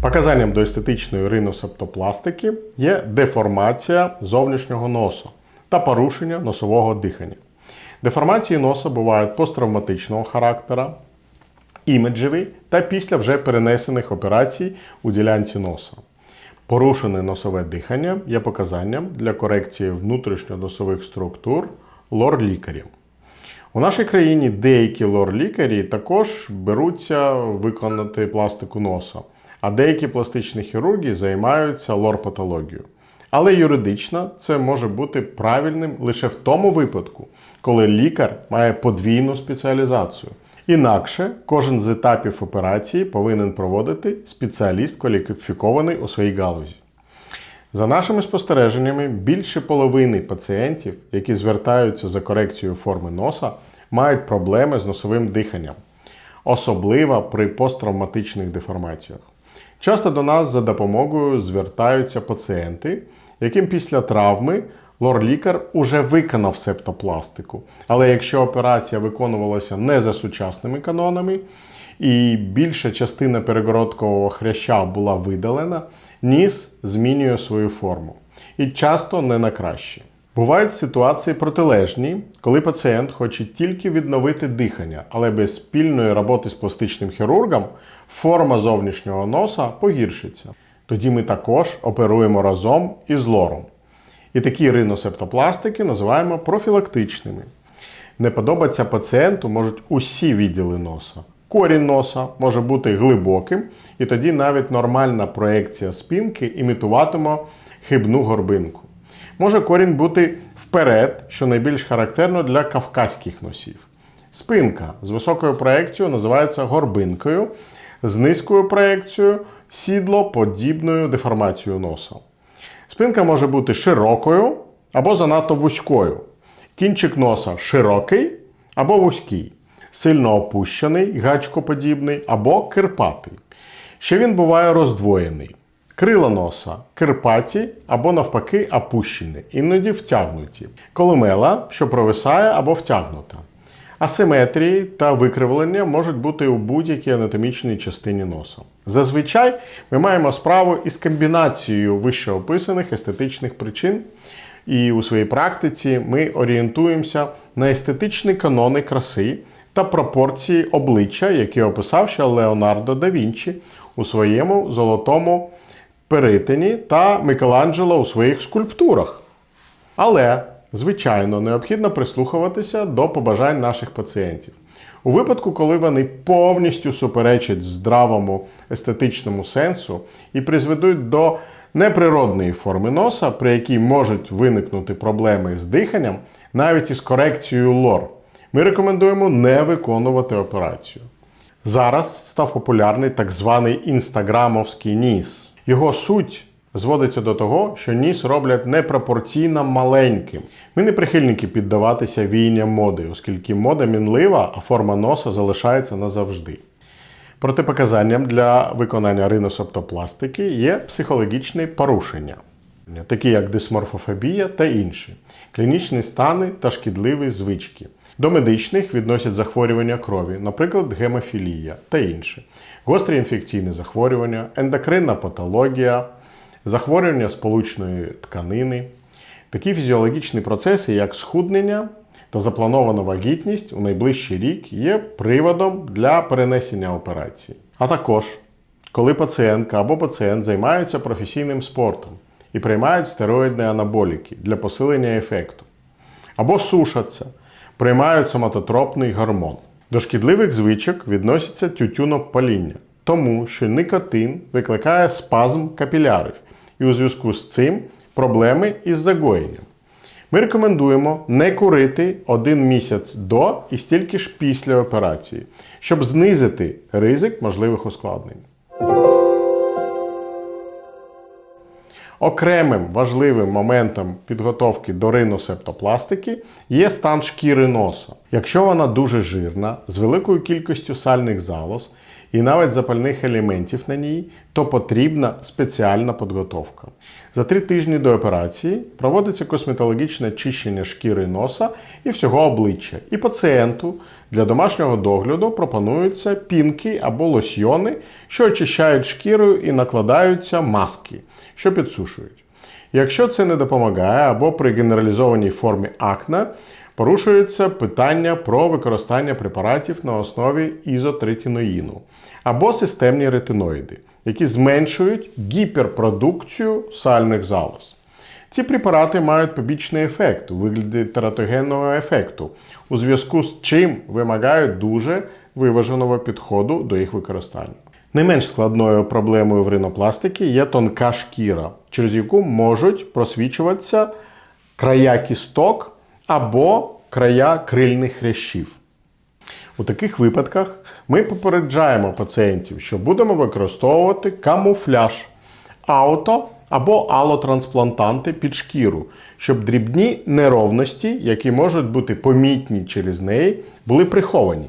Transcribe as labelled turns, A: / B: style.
A: Показанням до естетичної риносептопластики є деформація зовнішнього носа та порушення носового дихання. Деформації носа бувають посттравматичного характера, іміджеві та після вже перенесених операцій у ділянці носа. Порушене носове дихання є показанням для корекції внутрішньоносових структур лор-лікарів. У нашій країні деякі лор-лікарі також беруться виконати пластику носа, а деякі пластичні хірурги займаються лор-патологією. Але юридично це може бути правильним лише в тому випадку, коли лікар має подвійну спеціалізацію. Інакше кожен з етапів операції повинен проводити спеціаліст кваліфікований у своїй галузі. За нашими спостереженнями, більше половини пацієнтів, які звертаються за корекцією форми носа, мають проблеми з носовим диханням, особливо при посттравматичних деформаціях. Часто до нас за допомогою звертаються пацієнти, яким після травми лор-лікар уже виконав септопластику. Але якщо операція виконувалася не за сучасними канонами, і більша частина перегородкового хряща була видалена, ніс змінює свою форму. І часто не на краще. Бувають ситуації протилежні, коли пацієнт хоче тільки відновити дихання, але без спільної роботи з пластичним хірургом форма зовнішнього носа погіршиться. Тоді ми також оперуємо разом із лором. І такі риносептопластики називаємо профілактичними. Не подобаться пацієнту можуть усі відділи носа. Корінь носа може бути глибоким, і тоді навіть нормальна проекція спинки імітуватиме хибну горбинку. Може корінь бути вперед, що найбільш характерно для кавказьких носів. Спинка з високою проекцією називається горбинкою, з низькою проекцією сідлоподібною деформацією носа. Спинка може бути широкою або занадто вузькою. Кінчик носа широкий або вузький, сильно опущений, гачкоподібний або кирпатий. Ще він буває роздвоєний. Крила носа кирпаті або навпаки опущені, іноді втягнуті. Коломела, що провисає або втягнута. Асиметрії та викривлення можуть бути у будь-якій анатомічній частині носа. Зазвичай ми маємо справу із комбінацією вищеописаних естетичних причин, і у своїй практиці ми орієнтуємося на естетичні канони краси та пропорції обличчя, які описав ще Леонардо да Вінчі у своєму золотому перитині та Микеланджело у своїх скульптурах. Але, звичайно, необхідно прислухуватися до побажань наших пацієнтів. У випадку, коли вони повністю суперечать здравому естетичному сенсу і призведуть до неприродної форми носа, при якій можуть виникнути проблеми з диханням, навіть із корекцією лор, ми рекомендуємо не виконувати операцію. Зараз став популярний так званий інстаграмовський ніс. Його суть зводиться до того, що ніс роблять непропорційно маленьким. Ми не прихильники піддаватися війням моди, оскільки мода мінлива, а форма носа залишається назавжди. Протипоказанням для виконання риносептопластики є психологічні порушення, такі як дисморфофобія та інші, клінічні стани та шкідливі звички. До медичних відносять захворювання крові, наприклад, гемофілія та інші, гострі інфекційні захворювання, ендокринна патологія, захворювання сполучної тканини. Такі фізіологічні процеси, як схуднення та запланована вагітність у найближчий рік, є приводом для перенесення операції. А також, коли пацієнтка або пацієнт займаються професійним спортом і приймають стероїдні анаболіки для посилення ефекту, або сушаться, приймають соматотропний гормон. До шкідливих звичок відноситься тютюнопаління, тому що никотин викликає спазм капілярів, і у зв'язку з цим проблеми із загоєнням. Ми рекомендуємо не курити один місяць до і стільки ж після операції, щоб знизити ризик можливих ускладнень. Окремим важливим моментом підготовки до риносептопластики є стан шкіри носа. Якщо вона дуже жирна, з великою кількістю сальних залоз і навіть запальних елементів на ній, то потрібна спеціальна підготовка. За три тижні до операції проводиться косметологічне чищення шкіри носа і всього обличчя. І пацієнту для домашнього догляду пропонуються пінки або лосьйони, що очищають шкіру і накладаються маски, що підсушують. Якщо це не допомагає або при генералізованій формі акне, порушується питання про використання препаратів на основі ізотретиноїну або системні ретиноїди, які зменшують гіперпродукцію сальних залоз. Ці препарати мають побічний ефект у вигляді тератогенного ефекту, у зв'язку з чим вимагають дуже виваженого підходу до їх використання. Не менш складною проблемою в ринопластики є тонка шкіра, через яку можуть просвічуватися края кісток або края крильних хрящів. У таких випадках ми попереджаємо пацієнтів, що будемо використовувати камуфляж, ауто або алотрансплантанти під шкіру, щоб дрібні неровності, які можуть бути помітні через неї, були приховані.